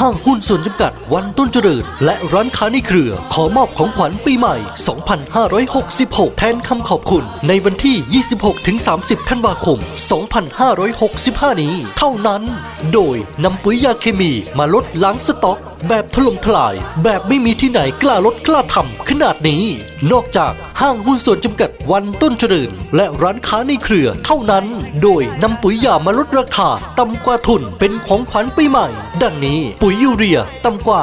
ห้างหุ้นส่วนจำกัดวันต้นเจริญ และร้านค้าในเครือ ขอมอบของขวัญปีใหม่ 2566 แทนคำขอบคุณ ในวันที่ 26-30 ธันวาคม 2565 นี้ เท่านั้น โดยนำปุ๋ยยาเคมีมาลดล้างสต็อก แบบถล่มทลาย แบบไม่มีที่ไหนกล้าลดกล้าทำขนาดนี้ นอกจาก ห้างหุ้นส่วนจำกัดวันต้นเจริญ และร้านค้าในเครือเท่านั้น โดยนำปุ๋ยยามาลดราคาต่ำกว่าทุนเป็นของขวัญปีใหม่ ดังนี้ปุ๋ยยูเรียต่ำกว่า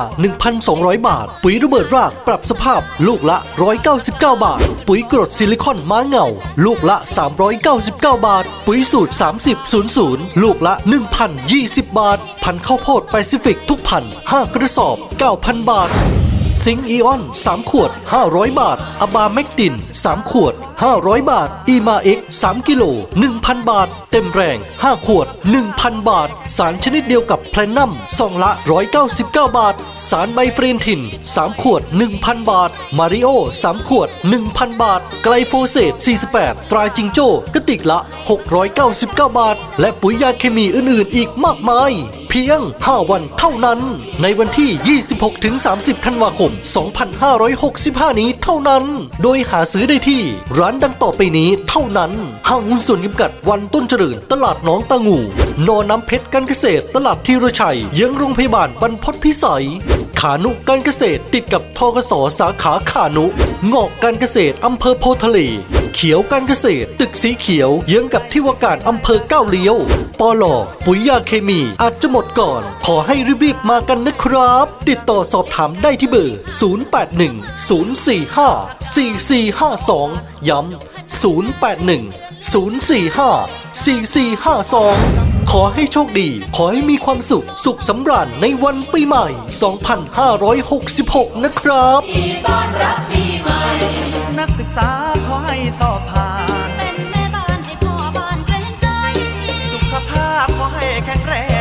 1,200 บาท ปุ๋ยระเบิดรากปรับสภาพลูกละ 199 บาท ปุ๋ยกรดซิลิคอนม้าเงา ลูกละ 399 บาท ปุ๋ยสูตร 3000 ลูกละ 1,020 บาท พันข้าวโพดแปซิฟิกทุกพัน5กระสอบ 9,000 บาท ซิงอีออน 3 ขวด 500 บาท อบาเมกติน 3 ขวด 500 บาท อีมาเอ็ก3กิโล 1,000 บาท เต็มแรง 5 ขวด 1,000 บาท สารชนิดเดียวกับแพลนัมซองละ 199 บาท สารไบเฟรนทิน 3 ขวด 1,000 บาท มาริโอ 3 ขวด 1,000 บาท ไกลโฟเซต 48 ตราจิงโจ้กระติกละ 699 บาท และปุ๋ยยาเคมีอื่นๆ อีกมากมาย พียง 5 วันเท่านั้น ในวันที่ 26-30 ธันวาคม 2565 นี้เท่านั้น โดยหาซื้อได้ที่ ร้านดังต่อไปนี้เท่านั้น ห้างหุ้นส่วนจำกัดวันต้นเจริญ ตลาดน้องตางู นอน้ำเพชรการเกษตร ตลาดทีรชัย ยังโรงพยาบาลบรรพตพิสัย ขานุการเกษตรติดกับทกสสาขาขานุงอกการเกษตรอำเภอโพทะเล เขียวการเกษตร ตึกสีเขียวเยื้องกับที่ว่าการอำเภอก้าวเลี้ยวปอลอปุ๋ยยาเคมีอาจจะหมดก่อน ขอให้รีบๆมากันนะครับ ติดต่อสอบถามได้ที่เบอร์ 0810454452 ย้ำ 0810454452ขอให้โชคดี ขอให้มีความสุข สุขสำราญในวันปีใหม่ 2566 นะครับนั นักศึกษาขอให้สอบผ่าน เป็นแม่บ้านให้พ่อบ้านเกรงใจ สุขภาพขอให้แข็งแรง